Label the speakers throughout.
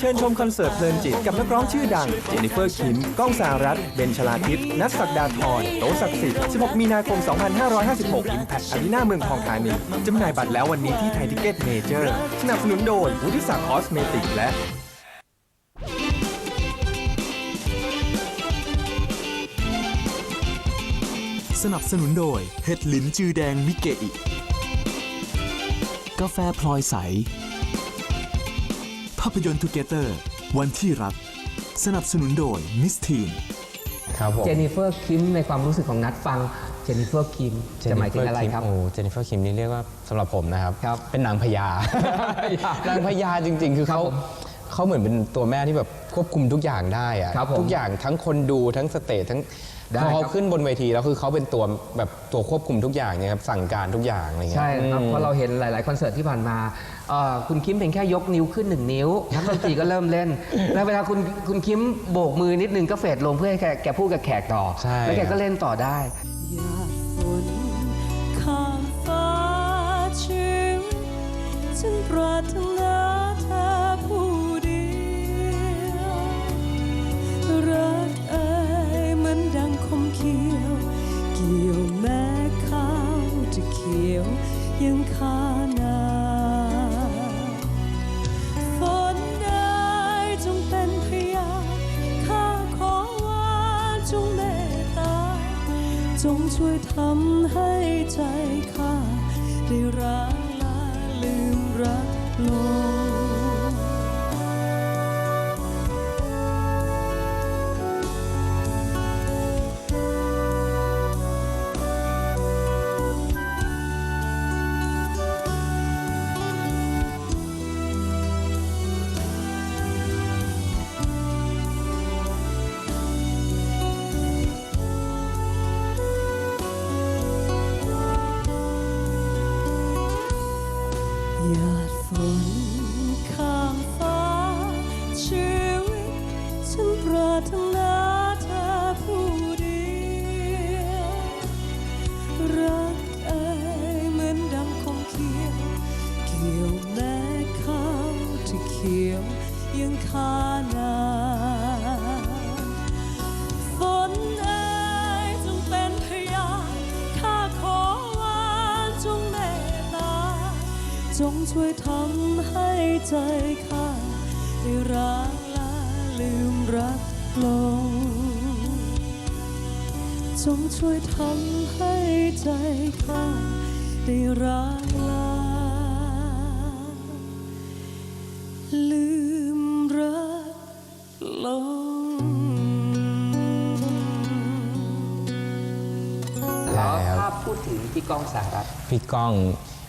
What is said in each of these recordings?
Speaker 1: เชิญชมคอนเสิร์ตเพลินจิตกับนักร้องชื่อดัง เจนิเฟอร์คิม ก้องสารัตเบนชลาทิพย์นัทศักดาธรโตศักดิ์สิทธิ์ 16 มีนาคม 2556 Impact Arena เมืองทองธานีจำหน่ายบัตรแล้ววันนี้ที่ไทยทิเก็ตเมเจอร์ สนับสนุนโดยวุฒิศักดิ์คอสเมติกและ
Speaker 2: สนับสนุนโดยเห็ดหลินจือแดงมิเกอิ กาแฟพลอยใส ภาพยนตร์ทูเกเตอร์ วันที่รัก สนับสนุนโดยมิสทีน
Speaker 3: ครับผม
Speaker 4: เจนนิเฟอร์คิมในความรู้สึกของนัดฟังเจนนิเฟอร์คิมจะหมายถึงอะไรครับ
Speaker 3: โอ้เจนนิเฟอร์คิมนี่เรียกว่าสำหรับผมนะครับ
Speaker 4: ครับ
Speaker 3: เป็นนางพญา
Speaker 4: พญานา
Speaker 3: งพญาจริงๆ คือ
Speaker 4: ครับ
Speaker 3: เขา
Speaker 4: ผม
Speaker 3: เขาเหมือนเป็นตัวแม่ที่แบบควบคุมทุกอย่างได้อะ
Speaker 4: ครับผม
Speaker 3: ทุกอย่างทั้งคนดูทั้งสเตจทั้ง
Speaker 4: ได้
Speaker 3: พอเขา
Speaker 4: ครับ
Speaker 3: ขึ้นบนเวทีแล้วคือเขาเป็นตัวแบบตัวควบคุมทุกอย่างเนี่ยครับสั่งการทุกอย่างอะไรเงี้ย
Speaker 4: ใช่ครับ
Speaker 3: อืม
Speaker 4: เพราะเราเห็นหลาย ๆ คอนเสิร์ตที่ผ่านมาเอ่อคุณคิมเป็นแค่ยกนิ้วขึ้นหนึ่งนิ้วนักดนตรีก็เริ่มเล่น แล้วเวลาคุณคุณคิมโบกมือนิดนึงก็เฟดลงเพื่อให้แกแกพูดกับแขกต่อ
Speaker 3: ใช่
Speaker 4: แล้วแก
Speaker 3: ครั
Speaker 4: ก็
Speaker 3: บ
Speaker 4: เล่นต่อได้
Speaker 5: หยาดฝนข้ามฟ้าชีวิตฉันปรารถนา มือนดังคมเขียว เกี่ยวแม้ข้าวจะเขียวยังคานาฝนได้จงเป็นพยาข้าขอว่าจงเมตตา จงช่วยทำให้ใจข้า ช่วยทำให้ใจข้าได้ร้างลาลืมรักลง จงช่วยทำให้ใจข้าได้ร้างลาลืมรักลง
Speaker 4: แล้วถ้าพูดถึงพี่ก้องสารัตน์
Speaker 3: พี่ก้อง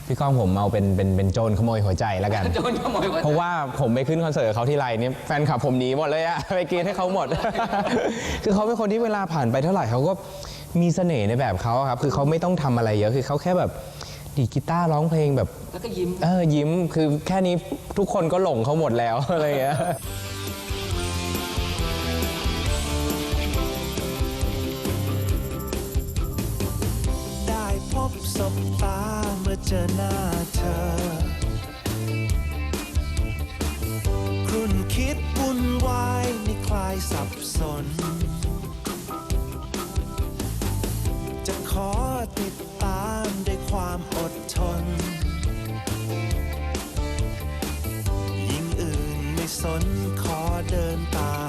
Speaker 3: พี่ก้องผมเอาเป็นเป็นเป็นโจรขโมยหัวใจแล้วกัน
Speaker 4: โจรขโมยหัวใจ
Speaker 3: เพราะว่าผมไปขึ้นคอนเสิร์ตเขาที่ไรเนี่ยแฟนคลับผมหนีหมดเลยอะ ไปกรีดให้เขาหมด คือเขาเป็นคนที่เวลาผ่านไปเท่าไหร่เขาก็มีเสน่ห์ในแบบเขาอะครับ คือเขาไม่ต้องทำอะไรเยอะคือเขาแค่แบบดีดกีตาร์ร้องเพลงแบบ
Speaker 4: แล้วก็ยิ้ม
Speaker 3: เออยิ้มคือแค่นี้ทุกคนก็หลงเขาหมดแล้ว อะไรอย่างเงี้ย
Speaker 6: บศบตาเมื่อเจอหน้าเธอ ครุ่นคิดวุ่นวายไม่คลายสับสน จะขอติดตามด้วยความอดทน ยิ่งอื่นไม่สนขอเดินตาม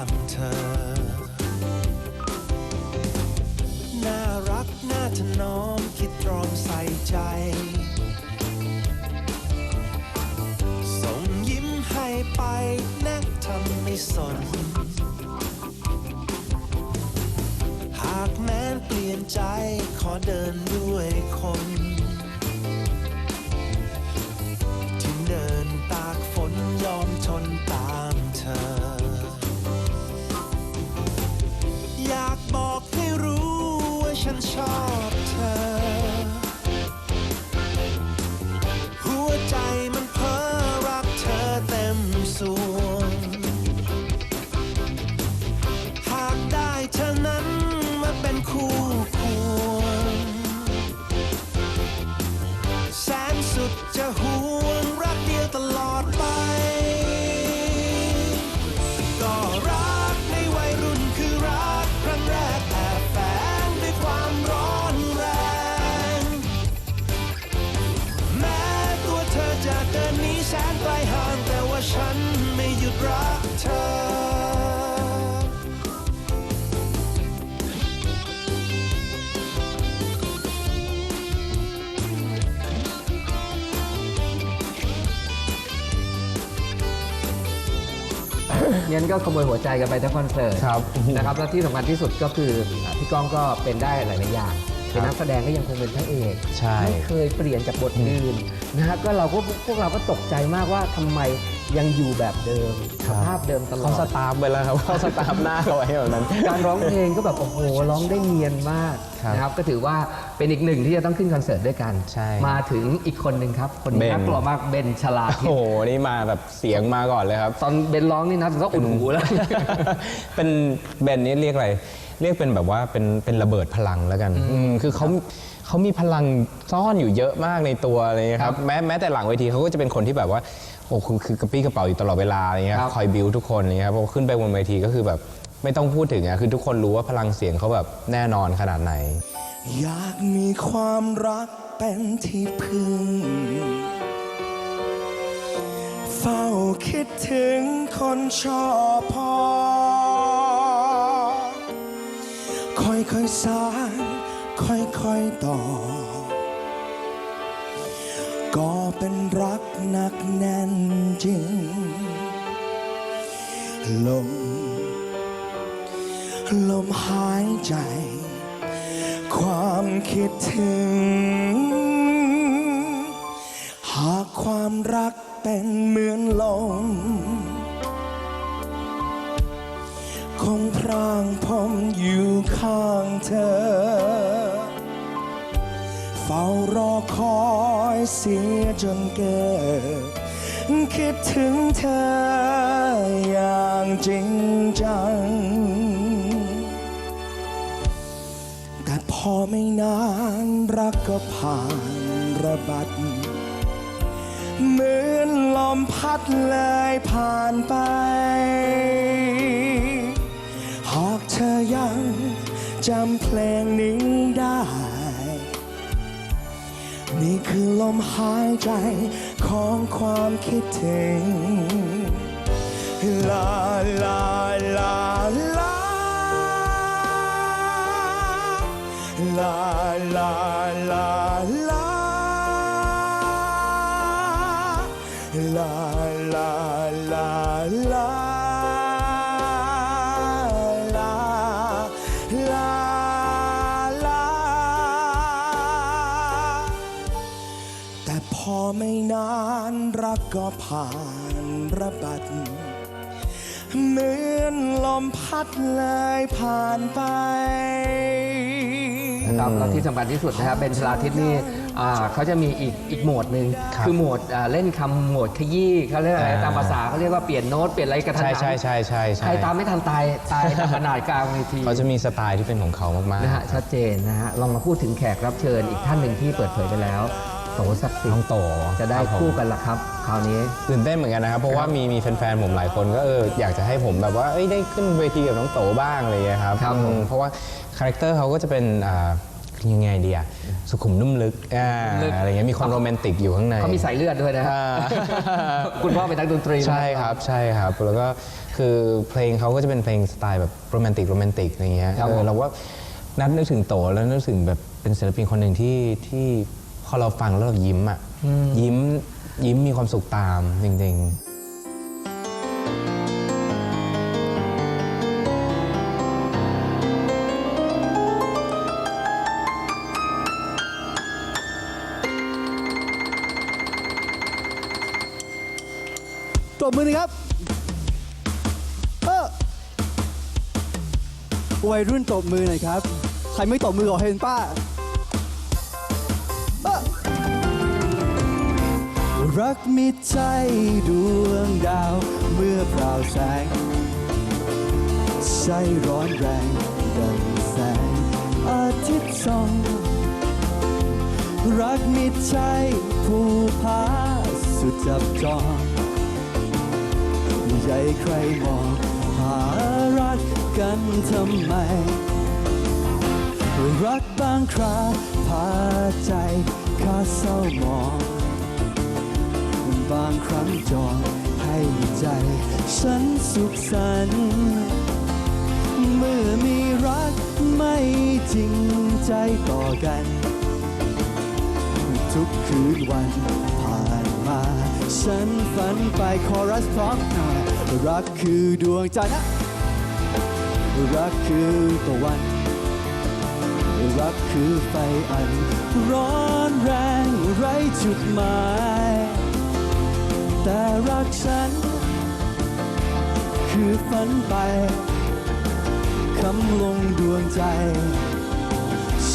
Speaker 6: สน หากแม้นเปลี่ยนใจขอเดินด้วยคน งั้นก็
Speaker 4: ขโมยหัวใจกันไปทั้งคอนเสิร์ต
Speaker 3: ครับ
Speaker 4: นะครับแล้วที่สำคัญที่สุดก็คืออะพี่ก้องก็เป็นได้หลายๆอย่างเป็นนักแสดงก็ยังคงเป็นพระเอก
Speaker 3: ใช่
Speaker 4: ไม่เคยเปลี่ยนจากบทอื่นนะฮะก็เราก็พวกเราก็ตกใจมากว่าทำไม ยังอยู่แบบเดิมสภาพเดิมตลอ
Speaker 3: เขา
Speaker 4: ด
Speaker 3: สตาร์ฟไปแล้วครับเขาสตาร์ฟหน้าเขาไว้แบบนั้น
Speaker 4: การร้องเพลงก็แบบโอ้โหร้องได้เนียนมาก
Speaker 3: ครับ
Speaker 4: นะครับก็ถือว่าเป็นอีกหนึ่งที่จะต้องขึ้นคอนเสิร์ตด้วยกัน
Speaker 3: ใช่
Speaker 4: มาถึงอีกคนหนึ่งครับ คนนี้
Speaker 3: เบน
Speaker 4: น่ากลัวมากเบนชลาทิศ
Speaker 3: โอ้โหนี่มาแบบเสียงมาก่อนเลยครับ
Speaker 4: ตอนเบนร้องนี่นะผมก็อุ่นหูแล้ว
Speaker 3: เป็นเบนนี่เรียกอะไร เรียกเป็นแบบว่าเป็นเป็นระเบิดพลังแล้วกันอืมคือเขาเขามีพลังซ่อนอยู่เยอะมากในตัวอะไรเงี้ยครับแม้แม้แต่หลังเวทีเขาก็จะเป็นคนที่แบบว่าโอ้คือคือกระปี้กระเป๋าอยู่ตลอดเวลาอะไรเงี้ย
Speaker 4: ครับ
Speaker 3: คอยบิวทุกคนอะไรเงี้ยครับพอขึ้นไปบนเวทีก็คือแบบไม่ต้องพูดถึงอะคือทุกคนรู้ว่าพลังเสียงเขาแบบแน่นอนขนาดไหน
Speaker 7: อยากมีความรักเป็นที่พึ่ง เฝ้าคิดถึงคนชอบพอ ค่อยๆสานค่อยๆต่อ ก็เป็นรักหนักแน่นจริง ลม ลมหายใจ ความคิดถึง หากความรักเป็นเหมือนลมคงพรางผมอยู่ ข้างเธอ เฝ้ารอคอยเสียจนเกิด คิดถึงเธออย่างจริงจัง แต่พอไม่นานรักก็ผ่านระบัดเหมือนลมพัดเลยผ่านไป หากเธอยัง จำเพลงนี้ได้ นี่คือลมหายใจของความคิดถึง ลาลาลาลาลาลาลาลาลาลาลา อไม่นานรักก็ผ่านระบัด เหมือนลมพัดเลยผ่านไป
Speaker 4: ครับแล้วที่สำคัญที่สุดนะครับเบนชลาทิศนี่อ่าเขาจะมีอีกอีกโหมดหนึ่ง
Speaker 3: ครับ
Speaker 4: คือโหมดอ่าเล่นคำโหมดขยี้เขาเรียกอะไร
Speaker 3: อ่า
Speaker 4: ตามภาษาเขาเรียกว่าเปลี่ยนโน้ตเปลี่ยนอะไรกระทัน
Speaker 3: ใช่
Speaker 4: หัน
Speaker 3: ใช่ใช่ใช่ใช่
Speaker 4: ใครตามไม่ทันตายตายดับขนาดกลางเวที
Speaker 3: เขาจะมีสไตล์ที่เป็นของเขามาก
Speaker 4: นะฮะชัดเจนนะฮะลองมาพูดถึงแขกรับเชิญอีกท่านหนึ่งที่เปิดเผยไปแล้ว โตศักดิ์สิ
Speaker 3: ๆ
Speaker 4: ท
Speaker 3: น้อง
Speaker 4: ธิ์
Speaker 3: โต
Speaker 4: จะได้
Speaker 3: รับผม
Speaker 4: คู่กันละครับ คราวนี้
Speaker 3: ตื่นเต้นเหมือนกันนะครับ เพราะว่ามีมีแฟนๆผมหลายคนก็เอออยากจะให้ผมแบบว่าเอ้ยได้ขึ้นเวทีกับน้องโตบ้างอะไรอย่างเงี้ยครับ
Speaker 4: ครับผม
Speaker 3: อืมเพราะว่าคาแรคเตอร์เขาก็จะเป็นอ่ายังไงดีอะสุขุมนุ่มลึกอ่าอะไรเงี้ยมีความโรแมนติกอยู่ข้างใน
Speaker 4: เขามีสายเลือดด้วยนะฮะ
Speaker 3: อ่า
Speaker 4: คุณพ่อเป็นนักดนตรีนะ
Speaker 3: ใช่ครับใช่ครับแล้วก็คือเพลงเขาก็จะเป็นเพลงสไตล์แบบโรแมนติกโรแมนติกอะไรเงี้ย
Speaker 4: ครับ
Speaker 3: เอ
Speaker 4: ผ
Speaker 3: อ
Speaker 4: ม
Speaker 3: เราว่านัดนึกถึงโตแล้วนึกถึงแบบเป็นศิลปินคนหนึ่งที่ที่พ อเราฟังแล้วเรายิ้มอะยิ้มยิ้มมีความสุขตามจริงๆ
Speaker 8: ตบมือหนะครับเออวัยรุ่นตบมือหน่อยครับ ใครไม่ตบมือขอเห็นป้าเอ้อ รักมิดใจดวงดาวเมื่อเปล่าแสงใจร้อนแรงดังแสงอาทิตย์ส่อง รักมิดใจผู้พาสุดจับจองใหญ่ใครมองหารักกันทำไม รักบางคราพาใจข้าเศร้ามองบางครั้งจองให้ใจ ฉันสุขสันต์เมื่อมีรักไม่จริงใจต่อกัน ทุกคืนวันผ่านมา ฉันฝันไปคอรัสพร้อมหน่อยรักคือดวงใจนะรักคือตะวัน รักคือไฟอัน ร้อนแรงไร้จุดหมาย แต่รักฉัน คือฝันไปคำลงดวงใจ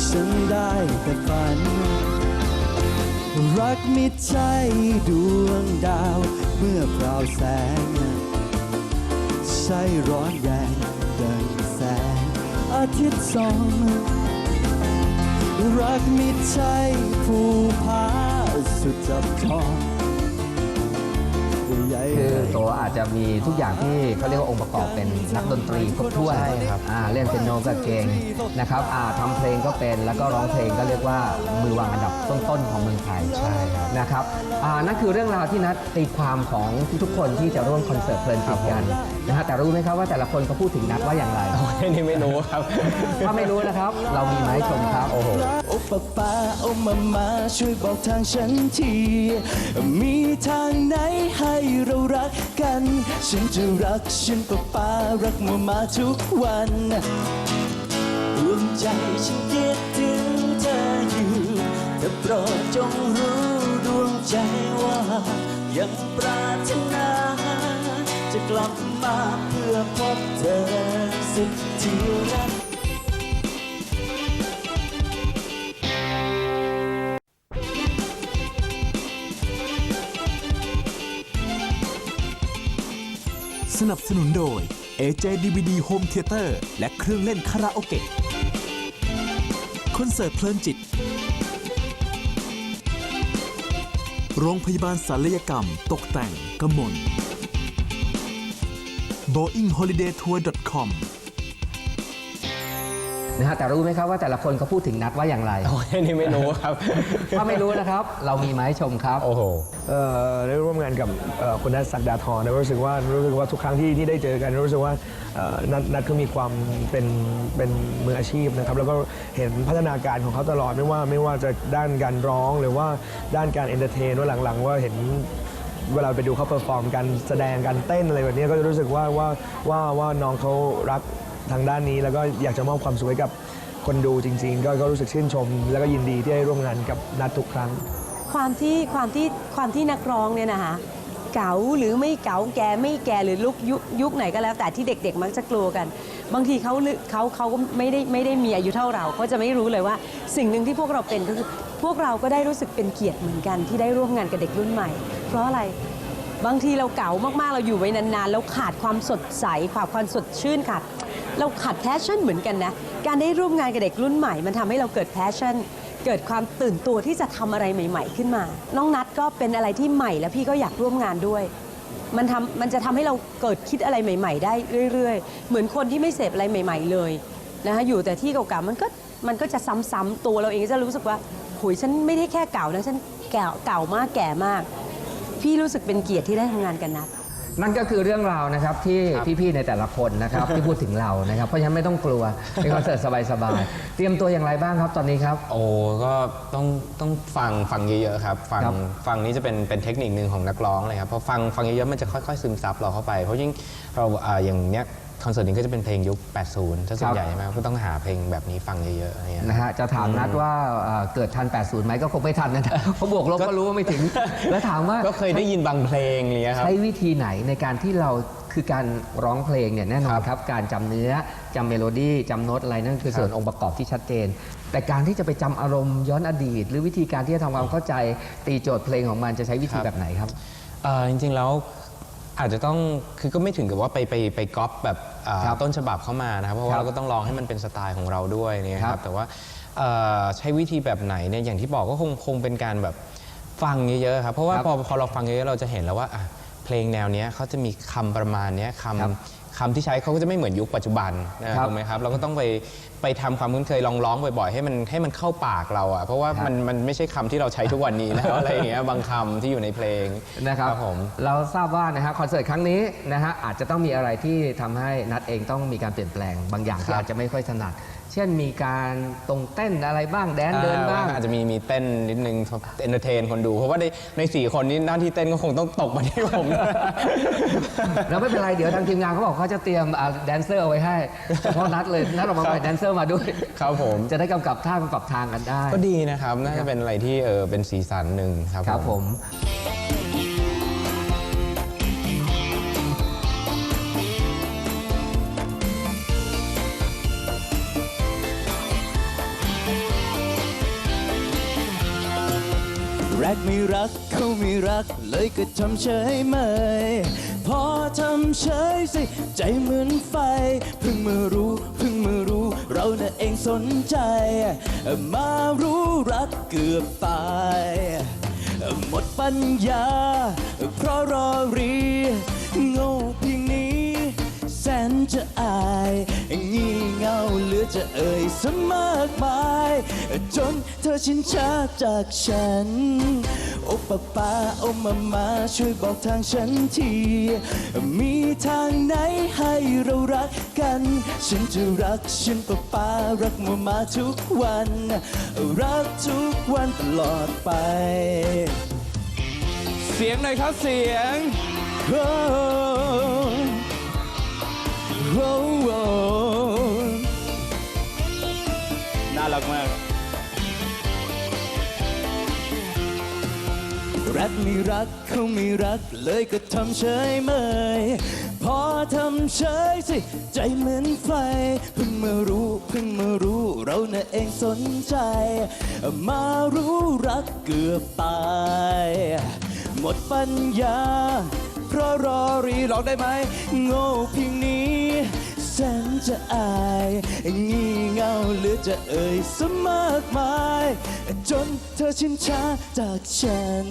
Speaker 8: ฉันได้แต่ฝัน รักมิดใจดวงดาว เมื่อเปล่าแสง ใช่ร้อนแรงดังแสงอาทิตย์สอง รักมิดใจภูผาสุดจับจอง
Speaker 4: คือโตอาจจะมีทุกอย่างที่เขาเรียกว่าองค์ประกอบเป็นนักดนตรีครบถ้วน
Speaker 3: ใช่ครับ
Speaker 4: อ่าเล่นเป็นโนก็เก่งนะครับอ่าทำเพลงก็เป็นแล้วก็ร้องเพลงก็เรียกว่ามือวางอันดับต้นๆของเมืองไทย
Speaker 3: ใช่ครับ
Speaker 4: นะครับอ่านั่นคือเรื่องราวที่นัดตีความของทุกๆคนที่จะร่วมคอนเสิร์ตเพลินจิตกันนะฮะแต่รู้ไหมครับว่าแต่ละคนเขาพูดถึงนัดว่าอย่างไร
Speaker 3: อันนี้ไม่รู้ครับ
Speaker 4: ถ้าไม่รู้นะครับ เรามีมาให้ชมครับ
Speaker 3: โอ้โห
Speaker 8: โอ้ป้าป้าโอ้มามาช่วยบอกทางฉันที มีทางไหนให้เรารักกัน ฉันจะรักฉันป้าป้ารักมามาทุกวันดวงใจฉันคิดถึงเธออยู่แต่โปรดจงรู้ดวงใจว่ายังปรารถนา จะกลับมาเพื่อพบเธอสุดที่รัก
Speaker 2: สนับสนุนโดย AJ DVD Home Theater และเครื่องเล่นคาราโอเกะคอนเสิร์ตเพลินจิต โรงพยาบาลศัลยกรรม ตกแต่งกมล Boeing Holiday Tour com
Speaker 4: นะฮะแต่รู้ไหมครับว่าแต่ละคนเขาพูดถึงนัดว่าอย่างไร
Speaker 3: โอ้ยอันนี้ไม่รู้ครับ
Speaker 4: ถ้าไม่รู้นะครับ เรามีมาให้ชมครับ
Speaker 3: โอ้โห
Speaker 9: เอ่อได้ร่วมงานกับเอ่อคุณนัทศักดาธรนะรู้สึกว่ารู้สึกว่าทุกครั้งที่ที่ได้เจอกันรู้สึกว่าเอ่อนัทนัทก็มีความเป็นเป็นมืออาชีพนะครับแล้วก็เห็นพัฒนาการของเขาตลอดไม่ว่าไม่ว่าจะด้านการร้องหรือว่าด้านการเอนเตอร์เทนว่าหลังๆ ว่าเห็นเวลาไปดูเขาเปอร์ฟอร์มการแสดงการเต้นอะไรแบบนี้ก็จะรู้สึกว่าว่าว่าว่าน้องเขารัก ทางด้านนี้แล้วก็อยากจะมอบความสุขให้กับคนดูจริง ๆ ก็ก็รู้สึกชื่นชม แล้วก็ยินดีที่ได้ร่วมงานกับนัททุกครั้ง
Speaker 10: ความที่ความที่ความที่นักร้องเนี่ยนะคะเก๋าหรือไม่เก๋าแก่ไม่แก่หรือลุกยุคยุคไหนก็แล้ว แต่ที่เด็ก ๆ มักจะกลัวกัน บางทีเขาเขาเขาก็ไม่ได้ไม่ได้มีอายุเท่าเราเขาจะไม่รู้เลยว่า สิ่งหนึ่งที่พวกเราเป็นก็คือพวกเราก็ได้รู้สึกเป็นเกียรติเหมือนกันที่ได้ร่วมงานกับเด็กรุ่นใหม่ เพราะอะไรบางทีเราเก๋ามากๆเราอยู่ไว้นานๆเราขาดความสดใสขาดความสดชื่นขาด เราขาดแพชชั่นเหมือนกันนะ การได้ร่วมงานกับเด็กรุ่นใหม่ มันทำให้เราเกิดแพชชั่น เกิดความตื่นตัวที่จะทำอะไรใหม่ ๆ ขึ้นมา น้องนัดก็เป็นอะไรที่ใหม่ และพี่ก็อยากร่วมงานด้วย มันทำมันจะทำให้เราเกิดคิดอะไรใหม่ ๆ ได้เรื่อย ๆ เหมือนคนที่ไม่เสพอะไรใหม่ ๆ เลยนะคะอยู่แต่ที่เก่าๆมันก็มันก็จะซ้ำๆตัวเราเองจะรู้สึกว่าหุยฉันไม่ได้แค่เก่านะฉันแก่เก่ามากแก่มาก พี่รู้สึกเป็นเกียรติที่ได้ทำงานกับนัด
Speaker 4: นั่นก็คือเรื่องราวนะครับที่พี่ๆในแต่ละคนนะครับ ที่พูดถึงเรานะครับเพราะฉะนั้นไม่ต้องกลัวเป็นคอนเสิร์ตสบายๆเตรียมตัวอย่างไรบ้างครับตอนนี้ครับ
Speaker 3: โอ้ก็ต้องต้องฟังฟังเยอะๆครับฟัง
Speaker 4: ครับ
Speaker 3: ฟังนี่จะเป็นเป็นเทคนิคหนึ่งของนักร้องเลยครับเพราะฟังฟังเยอะๆมันจะค่อยๆซึมซับเราเข้าไป เพราะยิ่งเราอ่าอย่างเนี้ย คอนเสิร์ตนี้ก็จะเป็นเพลงยุค 80 ถ้าส่วนใหญ่ใช่ไหมก็ต้องหาเพลงแบบนี้ฟังเยอะๆอะไรเงี้ย
Speaker 4: นะฮะจะถามนัดว่าเอ่อเกิดทัน 80ไหมก็คงไม่ทันนะเพราะบวกลบก็รู้ว่าไม่ถึง แล้วถามว่า
Speaker 3: ก็เคยได้ยินบางเพลงอะไรเงี้ยครับ
Speaker 4: ใช้วิธีไหนในการที่เราคือการร้องเพลงเนี่ยแน่นอนครับ การจำเนื้อจำเมโลดี้จำโน้ตอะไรนั่นคือส่วนองค์ประกอบที่ชัดเจน แต่การที่จะไปจำอารมณ์ย้อนอดีต หรือวิธีการที่จะทำความเข้าใจตีโจทย์เพลงของมันจะใช้วิธีแบบไหนครับ
Speaker 3: เอ่อจริงๆแล้ว อาจจะต้องคือก็ไม่ถึงกับว่าไปไปไปก๊อปแบบอ่า
Speaker 4: ครับ
Speaker 3: ต้นฉบับเข้ามานะครับเพราะ
Speaker 4: ครั
Speaker 3: ว่า
Speaker 4: บ
Speaker 3: เราก็ต้องลองให้มันเป็นสไตล์ของเราด้วยเนี่ย
Speaker 4: ค
Speaker 3: ค
Speaker 4: รั
Speaker 3: รั
Speaker 4: บบ
Speaker 3: แต่ว่าเอ่อใช้วิธีแบบไหนเนี่ยอย่างที่บอกก็คงคงเป็นการแบบฟังเยอะๆครับเพราะว่า
Speaker 4: ครับ
Speaker 3: พอพอเราฟังเยอะๆเราจะเห็นแล้วว่าอะเพลงแนวเนี้ยเขาจะมีคำประมาณเนี้ยค
Speaker 4: ครับำ
Speaker 3: คำที่ใช้เขาก็จะไม่เหมือนยุคปัจจุบันนะครับถูกไหมครับเราก็ต้องไปไปทำความคุ้นเคยลองร้องบ่อยๆ ให้มันให้มันเข้าปากเราอะเพราะว่า
Speaker 4: ครับ
Speaker 3: มันมันไม่ใช่คำที่เราใช้ทุกวันนี้แล้วอะไรอย่างเงี้ยบางคำที่อยู่ในเพลง
Speaker 4: นะครับ
Speaker 3: ผม
Speaker 4: เราทราบว่านะฮะคอนเสิร์ตครั้งนี้นะฮะอาจจะต้องมีอะไรที่ทำให้นัดเองต้องมีการเปลี่ยนแปลงบางอย่างที่อาจจะไม่ค่อยถนัด เช่นมีการตรงเต้นอะไรบ้างแดนเดินบ้าง
Speaker 3: อาจจะมีมีเต้นนิดนึงเอนเตอร์เทนคนดู เพราะว่าในในสี่คนนี้หน้าที่เต้นก็คงต้องตกมาที่ผม
Speaker 4: แล้วไม่เป็นไร เดี๋ยวทางทีมงานเขาบอกเขาจะเตรียมแดนเซอร์เอาไว้ให้เฉพาะนัดเลยนัดออกมาใหม่แดนเซอร์มาด้วย
Speaker 3: ครับผม
Speaker 4: จะได้กำกับท่ากำกับทางกันได้
Speaker 3: ก็ดีนะครับน่าจะเป็นอะไรที่เออเป็นสีสันหนึ่งครับ
Speaker 4: ครับผม
Speaker 8: รกไม่รักเขาไม่รัก เลยก็ทำเฉยเมยพอทำเฉยสิ ใจเหมือนไฟ เพิ่งมารู้ เพิ่งมารู้ เราน่ะเองสนใจ มารู้รักเกือบตายหมดปัญญา เพราะรอรีโง่เพียงนี้ แสนจะอาย ลือจะเอ่ยสมากมาย จนเธอชินชาจากฉัน โอปะปาโอมามาช่วยบอกทางฉันที มีทางไหนให้เรารักกัน ฉันจะรักฉันปะปารักมามาทุกวัน รักทุกวันตลอดไป
Speaker 3: เสียงหน่อยครับเสียง
Speaker 8: โา
Speaker 3: รักมาก
Speaker 8: รักไม่รักเขาไม่รักเลยก็ทำเฉยเมย พอทำเฉยสิใจเหมือนไฟเพิ่งมารู้เพิ่งมารู้เราน่ะเองสนใจ มารู้รักเกือบตาย หมดปัญญา เพราะรอรีร้องได้ไหม โง่เพียงนี้ แสนจะอายงี่เง่าหลือจะเอ่ยสมากมาย จนเธอชินชาจากฉัน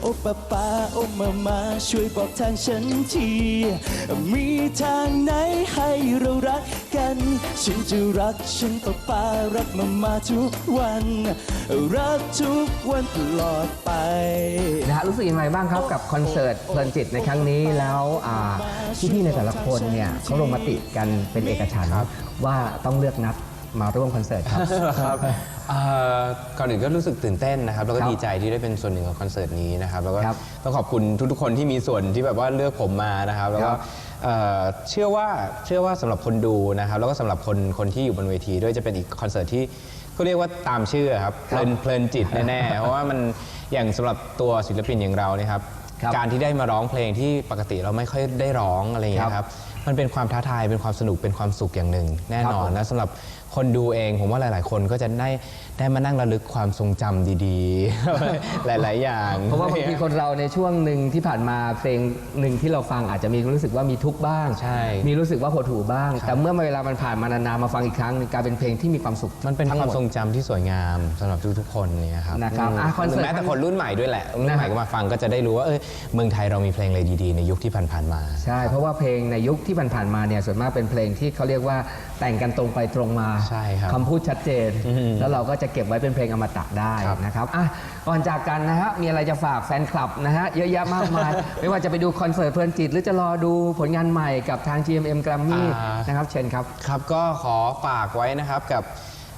Speaker 8: โอปะปาโอมามาช่วยบอกทางฉันที มีทางไหนให้เรารักกัน ฉันจะรักฉันปะปารักมามาทุกวัน รักทุกวันตลอดไป
Speaker 4: นะฮะรู้สึกยังไงบ้างครับกับคอนเสิร์ตเพลินจิตในครั้งนี้แล้วอ่าพี่ๆในแต่ละคนเนี่ยเขาลงมติกันเป็นเอกฉันท์ว่าต้องเลือกนัดมาร่วมคอนเสิร์ตครับ
Speaker 3: ครับเอ่อก่อนอื่นก็รู้สึกตื่นเต้นนะครับ แล้วก็
Speaker 4: ครับ
Speaker 3: ดีใจที่ได้เป็นส่วนหนึ่งของคอนเสิร์ตนี้นะครับ แล้วก็
Speaker 4: ครับ
Speaker 3: ต้องขอบคุณทุกๆคนที่มีส่วนที่แบบว่าเลือกผมมานะครับ แล้วก็
Speaker 4: ครับ
Speaker 3: เอ่อเชื่อว่าเชื่อว่าสำหรับคนดูนะครับ แล้วก็สำหรับคนคนที่อยู่บนเวทีด้วยจะเป็นอีกคอนเสิร์ตที่ก็เรียกว่าตามชื่อครับเพลินเพลินจิตแน่ๆ เพราะว่ามันอย่างสำหรับตัวศิลปินอย่างเราเนี่ยครับ
Speaker 4: ครับ
Speaker 3: การที่ได้มาร้องเพลงที่ปกติเราไม่ค่อยได้ร้องอะไรอย่างเงี้ยครับ มันเป็นความท้าทายเป็นความสนุกเป็นความสุขอย่างหนึ่ง แน่นอน
Speaker 4: ครับผม
Speaker 3: และสำหรับคนดูเอง ผมว่าหลาย ๆ คนก็จะได้ได้มานั่งระลึกความทรงจำดีๆ หลาย ๆ อย่าง
Speaker 4: เพราะว่าบางทีคนเราในช่วงหนึ่งที่ผ่านมาเพลงหนึ่งที่เราฟังอาจจะมีรู้สึกว่ามีทุกข์บ้าง
Speaker 3: ใช่
Speaker 4: มีรู้สึกว่าหดหู่บ้าง แต่เมื่อเวลามันผ่านมานานๆมาฟังอีกครั้งหนึ่งกลายเป็นเพลงที่มีความสุข
Speaker 3: มันเป็น
Speaker 4: ทั้ง
Speaker 3: ความ
Speaker 4: หด
Speaker 3: ทรงจำที่สวยงามสำหรับทุกๆคนเนี่ยครับ
Speaker 4: นะครับ
Speaker 3: ม
Speaker 4: อะคอนเสิร์ต
Speaker 3: แม้แต่คนรุ่นใหม่ด้วยแหละรุ่นใหม่
Speaker 4: นะฮะ
Speaker 3: ก็มาฟังก็จะได้รู้ว่าเอยเมืองไทยเรามีเพลงอะไรดีๆ ในยุคที่ผ่านๆมา
Speaker 4: ใช่เพราะว่าเพลงในยุคที่ผ่านๆมาเนี่ยส่วนมากเป็นเพลงที่เขาเรียกว่าแต่งกันตรงไปตรงมา
Speaker 3: ใช่ครับ
Speaker 4: คำพูดชัดเจน
Speaker 3: อืม
Speaker 4: แล้วเราก็จะเก็บไว้เป็นเพลงอมตะได้
Speaker 3: ครับ
Speaker 4: นะครับอะก่อนจากกันนะฮะมีอะไรจะฝากแฟนคลับนะฮะเยอะแยะมากมาย ไม่ว่าจะไปดูคอนเสิร์ตเพลินจิต หรือจะรอดูผลงานใหม่กับทาง GMM Grammy
Speaker 3: อ่าน
Speaker 4: นะครับเชิญครับ
Speaker 3: ครับก็ขอฝากไว้นะครับกับ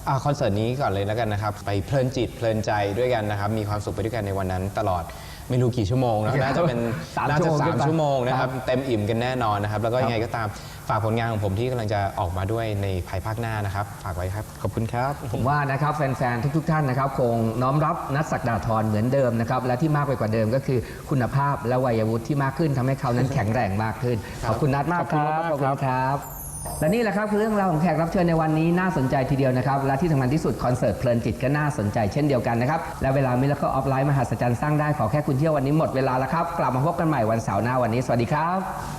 Speaker 3: อ่าคอนเสิร์ตนี้ก่อนเลยแล้วกันนะครับ ไปเพลินจิตเพลินใจด้วยกันนะครับ มีความสุขไปด้วยกันในวันนั้นตลอด ไม่รู้กี่ชั่วโมงนะน่าจะเป็น
Speaker 4: สาม
Speaker 3: น่า
Speaker 4: ชั่
Speaker 3: จะ
Speaker 4: วโมง
Speaker 3: สา
Speaker 4: ขึ้
Speaker 3: ม
Speaker 4: นไป
Speaker 3: ชั่วโมงนะค
Speaker 4: ครั
Speaker 3: รับบเต็มอิ่มกันแน่นอนนะครับ แล้วก็
Speaker 4: ครับ
Speaker 3: ยังไงก็ตามฝากผลงานของผมที่กำลังจะออกมาด้วยในภายภาคหน้านะครับ ฝากไว้ครับขอบคุณครับ
Speaker 4: ผมว่านะครับแฟนๆ ทุกๆ ท่านนะครับ คงน้อมรับนัดสักดาทรเหมือนเดิมนะครับ และที่มากไปกว่าเดิมก็คือคุณภาพและวัยวุฒิที่มากขึ้นทำให้เขานั้นแข็งแรงมากขึ้น ขอบคุณนัดมากครับ
Speaker 3: ขอบคุณมาก
Speaker 4: ขอบคุณครับ และนี่แหละครับคือเรื่องราวของแขกรับเชิญในวันนี้น่าสนใจทีเดียวนะครับและที่สำคัญที่สุดคอนเสิร์ตเพลินจิตก็น่าสนใจเช่นเดียวกันนะครับและเวลามิลเลอร์ออฟไลน์มหัศจรรย์สร้างได้ขอแค่คุณเที่ยววันนี้หมดเวลาแล้วครับกลับมาพบกันใหม่วันเสาร์หน้าวันนี้สวัสดีครับ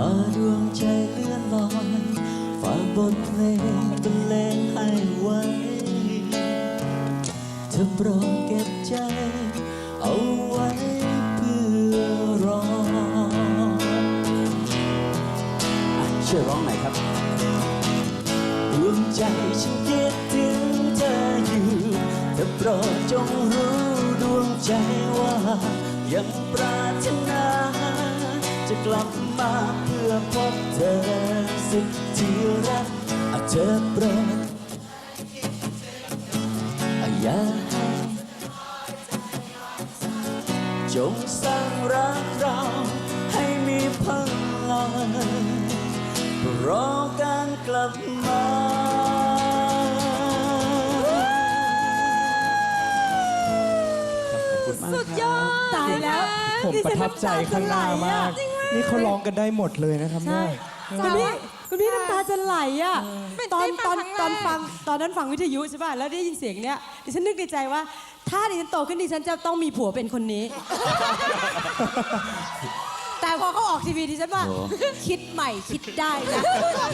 Speaker 4: า
Speaker 8: ดวงใจเลื่อนลอยฝากบทเพลงบรรเลงให้ไว้ เธอโปรดเก็บใจ เอาไว้เพื่อรออะช่วยร้องหน่อยครับดวงใจฉันคิดถึงเธออยู่เธอโปรดจงรู้ดวงใจว่า ยังปรารถนาจะกลับมา พื่อพบเธอสุดที่รักอาเธอโปรดอะอย่าให้จงสร้างรักเราให้มีพลังรอการกลับมา
Speaker 10: สุดยอดตายแล้ว
Speaker 1: ผมประทับใจข้างหน้ามาก
Speaker 11: นี่เขาร้องกันได้หมดเลยนะครับ
Speaker 10: ใช่
Speaker 11: เนี่ย
Speaker 10: คุณพี่คุณพี่น้ำตาจะไหลอะตอนตอน
Speaker 12: ค
Speaker 10: ต
Speaker 12: รั้
Speaker 10: อน
Speaker 12: งแรก
Speaker 10: ฟังตอนนั้นฟังวิทยุใช่ป่ะแล้วได้ยินเสียงเนี้ยดิฉันนึกในใจว่า ถ้าดิฉันโตขึ้นดิฉันจะต้องมีผัวเป็นคนนี้ แต่พอเขาออกทีวีดิฉันว่า คิดใหม่คิดได้นะ